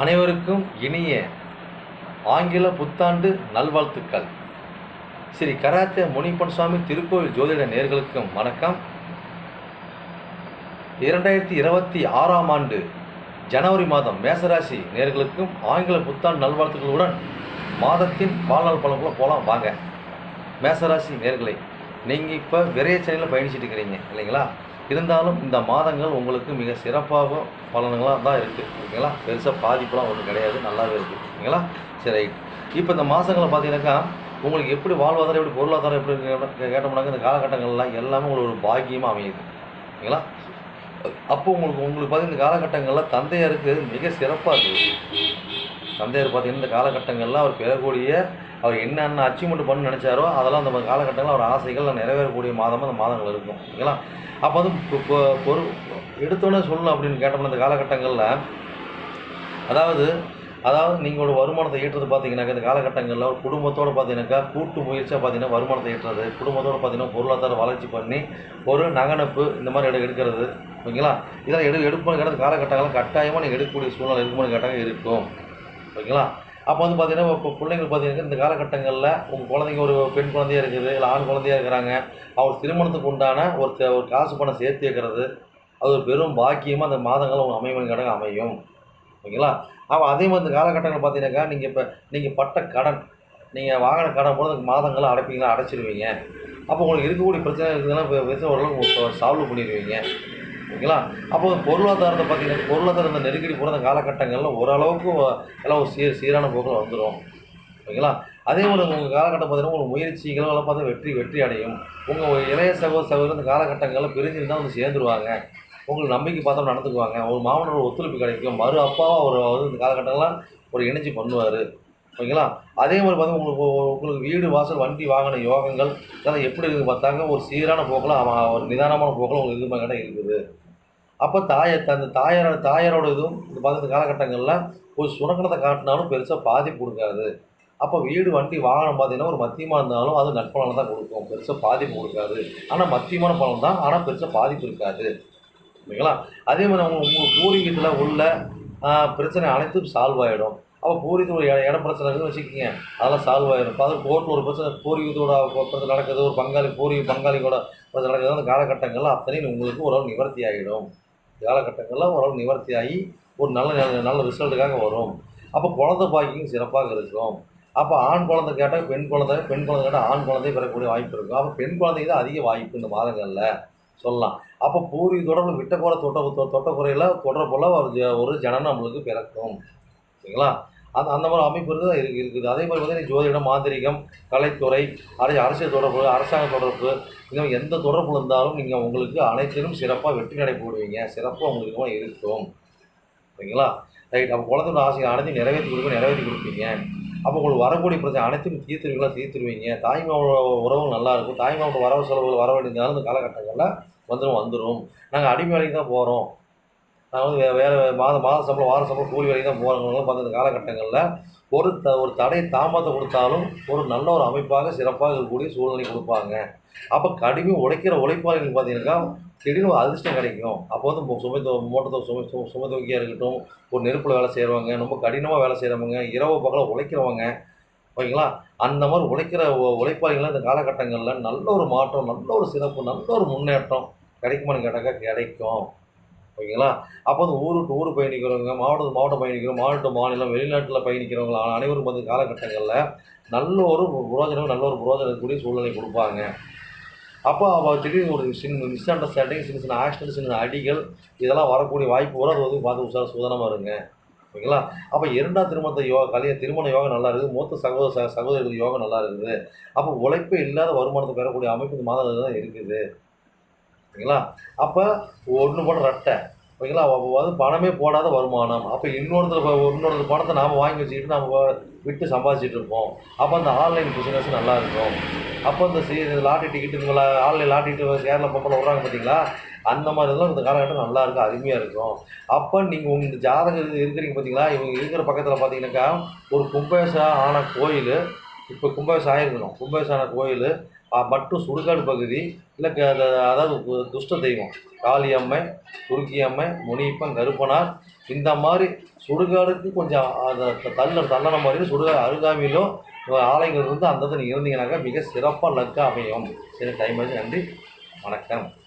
அனைவருக்கும் இனிய ஆங்கில புத்தாண்டு நல்வாழ்த்துக்கள். ஸ்ரீ கராத்தே முனிப்பன் சுவாமி திருக்கோவில் ஜோதிட நேர்களுக்கும் வணக்கம். இரண்டாயிரத்தி இருபத்தி ஆறாம் ஆண்டு ஜனவரி மாதம் மேசராசி நேர்களுக்கும் ஆங்கில புத்தாண்டு நல்வாழ்த்துக்களுடன் மாதத்தின் வாழ்நாள் பலன்குள்ள போகலாம் வாங்க. மேசராசி நேர்களை நீங்கள் இப்போ விரையச்சனையில் பயணிச்சுட்டு இருக்கிறீங்க இல்லைங்களா? இருந்தாலும் இந்த மாதங்கள் உங்களுக்கு மிக சிறப்பாக பலன்களாக தான் இருக்குது ஓகேங்களா? பெருசாக பாதிப்புலாம் ஒன்றும் கிடையாது. நல்லாவே இருக்குது ஓகேங்களா? சரி ரைட். இப்போ இந்த மாதங்களை பார்த்தீங்கன்னாக்கா உங்களுக்கு எப்படி வாழ்வாதாரம் எப்படி பொருளாதாரம் எப்படி கேட்டோம்னாக்க இந்த காலகட்டங்கள்லாம் எல்லாமே உங்களுக்கு ஒரு பாக்கியமாக அமையுது. ஓகேங்களா? அப்போ உங்களுக்கு உங்களுக்கு பார்த்தீங்கன்னா இந்த காலகட்டங்களில் தந்தையாருக்கு மிக சிறப்பாக இருக்குது தந்தையார் பார்த்தீங்கன்னா இந்த காலகட்டங்களில் அவர் பெறக்கூடிய அவர் என்னென்ன அச்சீவ்மெண்ட் பண்ணு நினச்சாரோ அதெல்லாம் அந்த காலகட்டங்களில் அவர் ஆசைகள் நிறைவேறக்கூடிய மாதமாக அந்த மாதங்கள் இருக்கும். ஓகேங்களா? அப்போ வந்து இப்போ பொ- பொரு எடுத்தோன்னே சொல்லணும் அப்படின்னு கேட்டோம்னா இந்த காலகட்டங்களில் அதாவது அதாவது நீங்களோட வருமானத்தை ஈட்டுறது பார்த்தீங்கன்னாக்கா இந்த காலகட்டங்களில் ஒரு குடும்பத்தோடு பார்த்தீங்கன்னாக்கா கூட்டு முயற்சியாக பார்த்தீங்கன்னா வருமானத்தை ஈட்டுறது குடும்பத்தோடு பார்த்தீங்கன்னா பொருளாதார வளர்ச்சி பண்ணி ஒரு நகனப்பு இந்த மாதிரி எடு எடுக்கிறது. ஓகேங்களா? இதெல்லாம் எடு எடுப்பணுங்கிறது கேட்ட காலகட்டங்களில் கட்டாயமாக நீங்கள் எடுக்கக்கூடிய சூழ்நிலை இருக்குமான்னு கேட்டாங்க இருக்கும். ஓகேங்களா? அப்போ வந்து பார்த்தீங்கன்னா இப்போ பிள்ளைங்க பார்த்தீங்கன்னா இந்த காலகட்டங்களில் உங்கள் குழந்தைங்க ஒரு பெண் குழந்தையா இருக்குது இல்லை ஆண் குழந்தையா இருக்கிறாங்க அவர் திருமணத்துக்கு உண்டான ஒரு ஒரு காசு பணம் சேர்த்து வைக்கிறது அது ஒரு பெரும் பாக்கியமாக அந்த மாதங்கள் உங்கள் அமையும் கடங்க அமையும். ஓகேங்களா? அப்போ அதே மாதிரி இந்த காலகட்டங்கள் பார்த்தீங்கன்னாக்கா நீங்கள் இப்போ நீங்கள் பட்ட கடன் நீங்கள் வாங்கின கடன் போல மாதங்களை அடைப்பீங்களா? அடைச்சிடுவீங்க அப்போ உங்களுக்கு இருக்கக்கூடிய பிரச்சனை இருக்குதுன்னா இப்போ விஷயம் ஓரளவுக்கு சால்வ் பண்ணிடுவீங்க. ஓகேங்களா அப்போ பொருளாதாரத்தை பார்த்தீங்கன்னா பொருளாதார இந்த நெருக்கடி போகிற அந்த காலகட்டங்களில் ஓரளவுக்கு எல்லாம் ஒரு சீர் சீரான போக்கில் வந்துடும் ஓகேங்களா அதே மாதிரி உங்கள் காலகட்டம் பார்த்தீங்கன்னா உங்கள் முயற்சிகள் எல்லாம் பார்த்தா வெற்றி வெற்றி அடையும். உங்கள் இளைய சகோதர சகோதரர் இந்த காலகட்டங்களில் பிரிஞ்சிருந்தால் வந்து சேர்ந்துருவாங்க. உங்களுக்கு நம்பிக்கை பார்த்தா நடந்துக்குவாங்க. ஒரு மாமனோட ஒத்துழைப்பு கிடைக்கும். மறு அப்பாவாக அவர் வந்து இந்த காலகட்டங்கள்லாம் ஒரு இணைஞ்சு பண்ணுவார். ஓகேங்களா அதே மாதிரி பார்த்தா உங்களுக்கு உங்களுக்கு வீடு வாசல் வண்டி வாகன யோகங்கள் இதெல்லாம் எப்படி இருக்குது பார்த்தாங்க ஒரு சீரான போக்கில் அவன் ஒரு நிதானமான போக்கில் உங்களுக்கு இது மாதிரி இருக்குது. அப்போ தாயை அந்த தாயாரோட தாயாரோட இதுவும் இந்த பதினஞ்சு காலகட்டங்களில் ஒரு சுணக்கணத்தை காட்டினாலும் பெருசாக பாதிப்பு கொடுக்காது. அப்போ வீடு வண்டி வாகனம் பார்த்தீங்கன்னா ஒரு மத்தியமாக இருந்தாலும் அது நட்பலனை தான் கொடுக்கும். பெருசாக பாதிப்பு கொடுக்காது. ஆனால் மத்தியமான பலன் தான். ஆனால் பெருசாக பாதிப்பு இருக்காது. ஓகேங்களா? அதே மாதிரி அவங்க உங்கள் பூர்வீகத்தில் உள்ள பிரச்சனை அனைத்தும் சால்வ் ஆகிடும் அப்போ பூர்வீகத்தோட இட- இட பிரச்சனை வச்சுக்கோங்க. அதெல்லாம் சால்வ் ஆகிடும் இப்போ அது கோர்ட்டில் ஒரு பிரச்சனை பூர்வீகத்தோட பிரச்சனை நடக்குது. ஒரு பங்காளி பூர்வீக பங்காளியோட பிரச்சனை நடக்குது. அந்த காலகட்டங்களில் அத்தனையும் உங்களுக்கு ஓரளவு நிவர்த்தி ஆகிடும் காலகட்டங்களில் ஓரளவு நிவர்த்தி ஆகி ஒரு நல்ல நல்ல- நல்ல ரிசல்ட்டுக்காக வரும். அப்போ குழந்தை பாக்கியம் சிறப்பாக இருக்கும். அப்போ ஆண் குழந்தை கேட்டால் பெண் குழந்தை பெண் குழந்தை கேட்டால் ஆண் குழந்தை பெறக்கூடிய வாய்ப்பு இருக்கும். அப்போ பெண் குழந்தைக்கு தான் அதிக வாய்ப்பு இந்த மாதங்களில். சொல்லலாம். அப்போ பூரி தொடர்பு விட்ட குறை தொட்ட தொட்ட குறையில் தொடர்புள்ள ஒரு ஜ- ஒரு ஜனம் நம்மளுக்கு பிறக்கும். சரிங்களா? அந்த அந்த மாதிரி அமைப்பு இருக்குது இருக்கு இருக்குது. அதே மாதிரி வந்து ஜோதிடம் மாந்திரிகம் கலைத்துறை அரசு அரசியல் தொடர்பு அரசாங்க தொடர்பு இந்த மாதிரி எந்த தொடர்பு இருந்தாலும் நீங்கள் உங்களுக்கு அனைத்திலும் சிறப்பாக வெற்றி நடைபெறுவீங்க சிறப்பாக உங்களுக்கு இருக்கும். சரிங்களா? ரைட். அப்போ குழந்தையோட ஆசையை அனைத்தையும் நிறைவேற்றி கொடுக்க நிறைவேற்றி கொடுப்பீங்க. அப்போ உங்களுக்கு வரக்கூடிய பிரச்சனை அனைத்தையும் தீர்த்துருவீங்களா? தீர்த்துருவீங்க. தாய்மாவோட உறவு நல்லா இருக்கும். தாய்மாவோட வரவு செலவுகள் வர வேண்டியிருந்தாலும் இந்த காலகட்டங்களில் வந்துடும் வந்துடும் நாங்கள் அடிமை வேலைக்கு தான் போகிறோம் நான் வந்து வேறு மாத மாத சம்பளம் வார சம்பளம் கூலி வேலைக்கு தான் போகிறவங்களும் பார்த்த இந்த காலகட்டங்களில் ஒரு த ஒரு தடை தாமதத்தை கொடுத்தாலும் ஒரு நல்ல ஒரு அமைப்பாக சிறப்பாக இருக்கக்கூடிய சூழ்நிலை கொடுப்பாங்க. அப்போ கடுமையாக உழைக்கிற உழைப்பாளிகளுக்கு பார்த்தீங்கன்னாக்கா திடீர்னு ஒரு அதிர்ஷ்டம் கிடைக்கும். அப்போ வந்து சுமை மோட்டத்தை சுமை சுமை தூக்கியாக இருக்கட்டும் ஒரு நெருப்பில் வேலை செய்கிறவங்க ரொம்ப கடினமாக வேலை செய்கிறவங்க இரவு பகல உழைக்கிறவங்க ஓகேங்களா? அந்த மாதிரி உழைக்கிற உழைப்பாளிகள்லாம் இந்த காலகட்டங்களில் நல்ல ஒரு மாற்றம் நல்ல ஒரு சிறப்பு நல்ல ஒரு முன்னேற்றம் கிடைக்குமான்னு கேட்டாக்கா கிடைக்கும். ஓகேங்களா? அப்போ வந்து ஊர் விட்டு ஊர் பயணிக்கிறவங்க மாவட்டத்து மாவட்டம் பயணிக்கிறோம் மாவட்ட மாநிலம் வெளிநாட்டில் பயணிக்கிறவங்க அனைவரும் வந்து காலகட்டங்களில் நல்ல ஒரு புரோஜனம் நல்ல ஒரு புரோஜனம் இருக்கக்கூடிய சூழ்நிலை கொடுப்பாங்க. அப்போ அவள் திடீர்னு ஒரு சின்ன மிஸ் அண்டர்ஸ்டாண்டிங் சின்ன சின்ன ஆக்சிடென்ட் சின்ன அடிகள் இதெல்லாம் வரக்கூடிய வாய்ப்பு வரும் அது வந்து பார்த்து உசார சூதனமாக இருங்க. ஓகேங்களா? அப்போ இரண்டாம் திருமணத்தை யோகா கலைய திருமண யோகம் நல்லா இருக்குது. மூத்த சகோதர ச- சகோதரிகள் யோகம் நல்லா இருக்குது. அப்போ உழைப்பே இல்லாத வருமானத்தை பெறக்கூடிய அமைப்பு இந்த மாதத்தில் தான் இருக்குது. ஓகேங்களா அப்போ ஒன்று போட ரெட்டை. ஓகேங்களா? அப்போ பணமே போடாத வருமானம். அப்போ இன்னொருத்தர் இன்னொருத்தர் பணத்தை நாம் வாங்கி வச்சுக்கிட்டு நம்ம விட்டு சம்பாதிச்சிட்டு இருப்போம். அப்போ அந்த ஆன்லைன் பிஸ்னஸ் நல்லா இருக்கும். அப்போ இந்த லாட்டி லாட்டரி டிக்கெட்டுங்களா ஆன்லைன் லாட்டரி டிக்கெட் கேரளா பக்கம் விட்றாங்க பார்த்தீங்களா அந்த மாதிரி தான் இந்த காலகட்டம் நல்லா இருக்கும் அருமையாக இருக்கும். அப்போ நீங்கள் உங்கள் இந்த ஜாதகம் இருக்கிறீங்க பார்த்தீங்களா இவங்க இருக்கிற பக்கத்தில் பார்த்தீங்கன்னாக்கா ஒரு கும்பேசா ஆன கோயில் இப்போ கும்பேசம் ஆயிருக்கணும். கும்பேசம் கோயில் மற்றும் சுடுகாடு பகுதி இல்லை க- அதாவது துஷ்ட தெய்வம் காளியம்மை துருக்கியம்மை முனியப்பன் கருப்பனார் இந்த மாதிரி சுடுகாடுக்கு கொஞ்சம் அதை தள்ள தள்ளன மாதிரி சுடுகாடு அருகாமையிலும் ஆலயங்கள் இருந்து அந்த நீங்கள் இருந்தீங்கன்னாக்கா மிக சிறப்பாக லக்காக அமையும். சரி டைம் ஆச்சு. நன்றி. வணக்கம்.